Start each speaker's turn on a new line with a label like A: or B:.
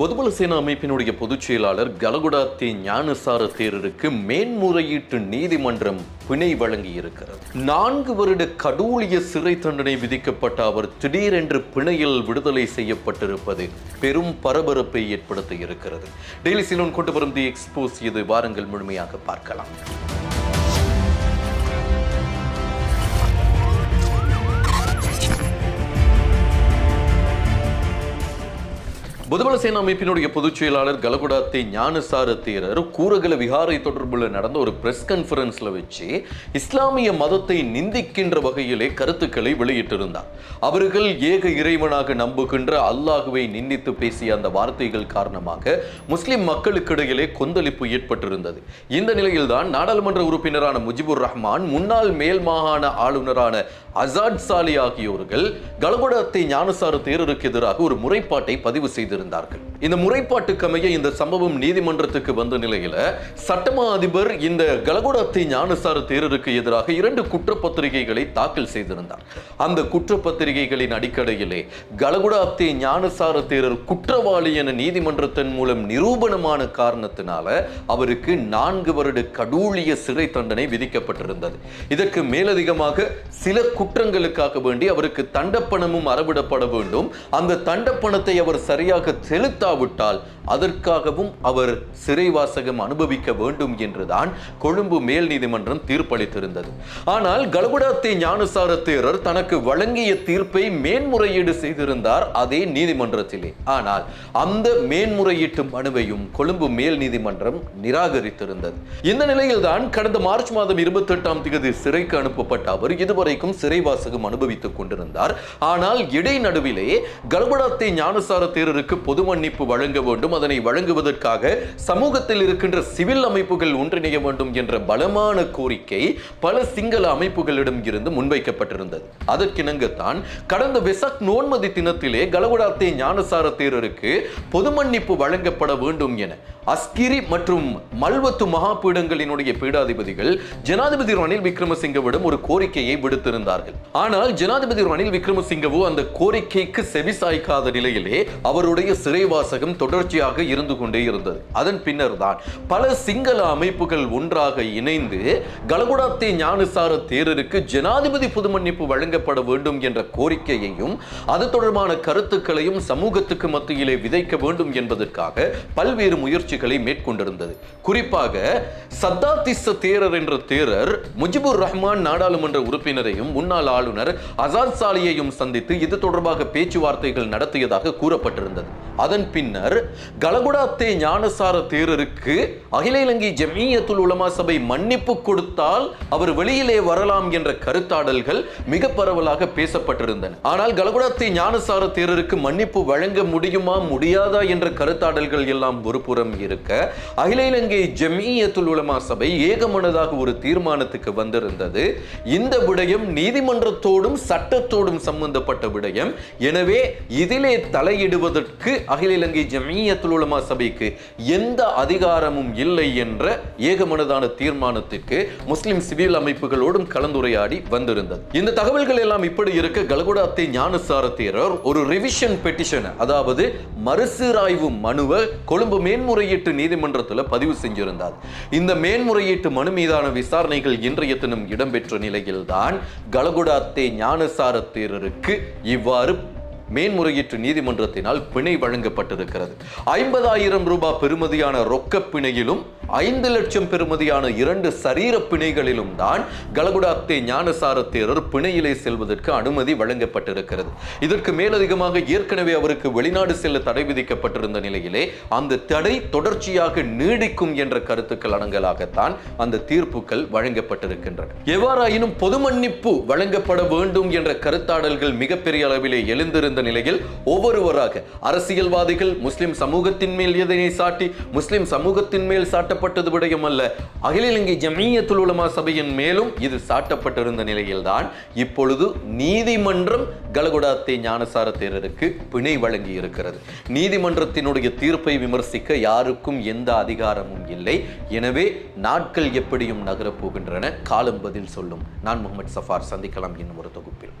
A: பொதுபல சேனா அமைப்பினுடைய பொதுச் செயலாளர் கலகுடாத்தே ஞானசார தேரருக்கு மேன்முறையீட்டு நீதிமன்றம் பிணை வழங்கி இருக்கிறது நான்கு வருட கடூழிய சிறை தண்டனை விதிக்கப்பட்ட அவர் திடீரென்று பிணையில் விடுதலை செய்யப்பட்டிருப்பது பெரும் பரபரப்பை ஏற்படுத்தி இருக்கிறது. டெய்லி சிலோன் கொண்டு வரும் தி எக்ஸ்போஸ் இது வாரங்கள் முழுமையாக பார்க்கலாம். பொதுபல சேனா அமைப்பினுடைய பொதுச் செயலாளர் கலகுடாத்தை ஞானசார தேரர் கூரகல விகாரை தொடர்புல நடந்த ஒரு பிரஸ் கான்ஃபரன்ஸ்ல வச்சு இஸ்லாமிய மதத்தை நிந்திக்கின்ற வகையிலே கருத்துக்களை வெளியிட்டிருந்தார். அவர்கள் ஏக இறைவனாக நம்புகின்ற அல்லாஹுவை நிந்தித்து பேசிய அந்த வார்த்தைகள் காரணமாக முஸ்லிம் மக்களுக்கிடையிலே கொந்தளிப்பு ஏற்பட்டிருந்தது. இந்த நிலையில்தான் நாடாளுமன்ற உறுப்பினரான முஜிபுர் ரஹ்மான் முன்னாள் மேல் மாகாண ஆளுநரான அசாத் சாலி ஆகியோர்கள் கலகுடாத்தை ஞானசார தேரருக்கு எதிராக ஒரு முறைப்பாட்டை பதிவு இருந்தார்கள் இந்த முறைப்பாட்டுக்கமைய இந்த சம்பவம் நீதிமன்றத்துக்கு வந்த நிலையில சட்டமா அதிபர் இந்த கலகுடத்தை ஞானசார தேரருக்கு எதிராக இரண்டு குற்றப்பத்திரிகைகளை தாக்கல் செய்திருந்தார். அந்த குற்றப்பத்திரிகைகளின் அடிப்படையிலே கலகுடாத்தை ஞானசார தேரர் குற்றவாளி என நீதிமன்றத்தின் மூலம் நிரூபணமான காரணத்தினால அவருக்கு நான்கு வருட கடூழிய சிறை தண்டனை விதிக்கப்பட்டிருந்தது. இதற்கு மேலதிகமாக சில குற்றங்களுக்காக வேண்டி அவருக்கு தண்டப்பணமும் அறவிடப்பட வேண்டும். அந்த தண்டப்பணத்தை அவர் சரியாக செலுத்த இல்லாவிட்டால் அதற்காகவும் அவர் சிறைவாசகம் அனுபவிக்க வேண்டும் என்றுதான் கொழும்பு மேல் நீதிமன்றம் தீர்ப்பளித்திருந்தது. ஆனால் கலகுடாத்தே ஞானசார தேரர் தனக்கு வழங்கிய தீர்ப்பை மேன்முறையீடு செய்திருந்தார் அதே நீதிமன்றத்திலே. ஆனால் அந்த மேன்முறையீட்டு மனுவையும் கொழும்பு மேல் நீதிமன்றம் நிராகரித்திருந்தது. இந்த நிலையில்தான் கடந்த மார்ச் மாதம் இருபத்தி எட்டாம் தேதி சிறைக்கு அனுப்பப்பட்ட அவர் இதுவரைக்கும் சிறைவாசகம் அனுபவித்துக் கொண்டிருந்தார். ஆனால் இடைநடுவிலே கல்படாத்தை ஞானசார தேரருக்கு பொது மன்னிப்பு அமைப்பு வழங்க வேண்டும் அதனை வழங்குவதற்காக சமூகத்தில் இருக்கின்ற சிவில் அமைப்புகள் ஒன்றிணைய வேண்டும் என்ற பலமான கோரிக்கை பல சிங்கள அமைப்புகளிடம் இருந்து முன்வைக்கப்பட்டிருந்தது. அதற்கிணங்கத்தான் கடந்த வெசக் நோன்மதி தினத்திலே கலகுடாத்தே ஞானசார தேரருக்கு பொது மன்னிப்பு வழங்கப்பட வேண்டும் என அஸ்கிரி மற்றும் மல்வத்து மகாபீடங்களினுடைய பீடாதிபதிகள் ஜனாதிபதி ரணில் விக்ரமசிங்கவிடம் ஒரு கோரிக்கையை விடுத்திருந்தார்கள். ஆனால் ஜனாதிபதி ரணில் விக்ரமசிங்கவோ அந்த கோரிக்கைக்கு செவிசாய்க்காத நிலையிலே அவருடைய சிறைவாச சிறைவாசகம் தொடர்ச்சியாக இருந்து கொண்டே இருந்தது. அதன் பின்னர் தான் பல சிங்கள அமைப்புகள் ஒன்றாக இணைந்து கலகுடாத்தே ஞானசார தேரருக்கு ஜனாதிபதி பொது மன்னிப்பு வழங்கப்பட வேண்டும் என்ற கோரிக்கையையும் அது தொடர்பான கருத்துக்களையும் சமூகத்துக்கு மத்தியிலே விதைக்க வேண்டும் என்பதற்காக பல்வேறு முயற்சிகளை மேற்கொண்டிருந்தது. குறிப்பாக சத்தாத்திச தேரர் என்ற தேரர் முஜிபுர் ரஹ்மான் நாடாளுமன்ற உறுப்பினரையும் முன்னாள் ஆளுநர் அசாத் சாலியையும் சந்தித்து இது தொடர்பாக பேச்சுவார்த்தைகள் நடத்தியதாக கூறப்பட்டிருந்தது. அதன் பின்னர் கலகுடாத்தே ஞானசார தேரருக்கு அகில இலங்கை ஜமியத்துல் உலமா சபை மன்னிப்பு கொடுத்தால் அவர் வெளியிலே வரலாம் என்ற கருத்தாடல்கள் மிக பரவலாக பேசப்பட்டிருந்தன. ஆனால் கலகுடாத்தே ஞானசார தேரருக்கு மன்னிப்பு வழங்க முடியுமா முடியாதா என்ற கருத்தாடல்கள் எல்லாம் ஒரு புறம் இருக்க அகில இலங்கை ஜமியத்துல் உலமா சபை ஏகமனதாக ஒரு தீர்மானத்துக்கு வந்திருந்தது. இந்த விடயம் நீதிமன்றத்தோடும் சட்டத்தோடும் சம்பந்தப்பட்ட விடயம். எனவே இதிலே தலையிடுவதற்கு அகில இலங்கை ஜமியத்துல் உலமா சபைக்கு எந்த அதிகாரமும் இல்லை என்ற ஏகமனதான தீர்மானத்திற்கு முஸ்லிம் சிவில் அமைப்புகளோடும் கலந்துரையாடி வந்திருந்தது. இந்த தகவல்கள் எல்லாம் இப்படி இருக்க கலகுடாத்தை ஞானசார தேரர் ஒரு ரிவிஷன் பெட்டிஷன் அதாவது மறுசீராய்வு மனுவை கொழும்பு மேன்முறையீட்டு நீதிமன்றத்தில் பதிவு செஞ்சிருந்தார். இந்த மேன்முறையீட்டு மனு மீதான விசாரணைகள் இன்றைய தினம் இடம்பெற்ற நிலையில்தான் கலகுடாத்தே ஞானசார தேரருக்கு இவ்வாறு மேன்முறையீட்டு நீதிமன்றத்தினால் பிணை வழங்கப்பட்டிருக்கிறது. ஐம்பதாயிரம் ரூபாய் பெறுமதியான ரொக்க பிணையிலும் ஐந்து லட்சம் பெறுமதியான இரண்டு சரீர பிணைகளிலும் தான் கலகுடாத்தே ஞானசார தேரர் பிணையிலே செல்வதற்கு அனுமதி வழங்கப்பட்டிருக்கிறது. இதற்கு மேலதிகமாக ஏற்கனவே அவருக்கு வெளிநாடு செல்ல தடை விதிக்கப்பட்டிருந்த நிலையிலே அந்த தடை தொடர்ச்சியாக நீடிக்கும் என்ற கருத்துக்கள் அடங்கலாகத்தான் அந்த தீர்ப்புகள் வழங்கப்பட்டிருக்கின்றன. எவ்வாறாயினும் பொது மன்னிப்பு வழங்கப்பட வேண்டும் என்ற கருத்தாடல்கள் மிகப்பெரிய அளவிலே எழுந்திருந்த நிலையில் ஒவ்வொருவராக அரசியல்வாதிகள் முஸ்லிம் சமூகத்தின் மேல் எதனை சாட்டி முஸ்லிம் சமூகத்தின் மேல் சாட்ட சாட்டப்பட்டது விடயம் அல்ல. அகில இலங்கை ஜமியத்துல் உலமா சபையின் மேலும் இது சாட்டப்பட்டிருந்த நிலையில்தான். இப்பொழுது நீதிமன்றம் கலகுடாத்தே ஞானசார தேரருக்கு பிணை வழங்கி இருக்கிறது நீதிமன்றத்தினுடைய தீர்ப்பை விமர்சிக்க யாருக்கும் எந்த அதிகாரமும் இல்லை. எனவே நாட்கள் எப்படியும் நகரப் போகின்றன. காலம் பதில் சொல்லும். நான் முகமது சஃபார். சந்திக்கலாம் இன்னும் ஒரு தொகுப்பில்.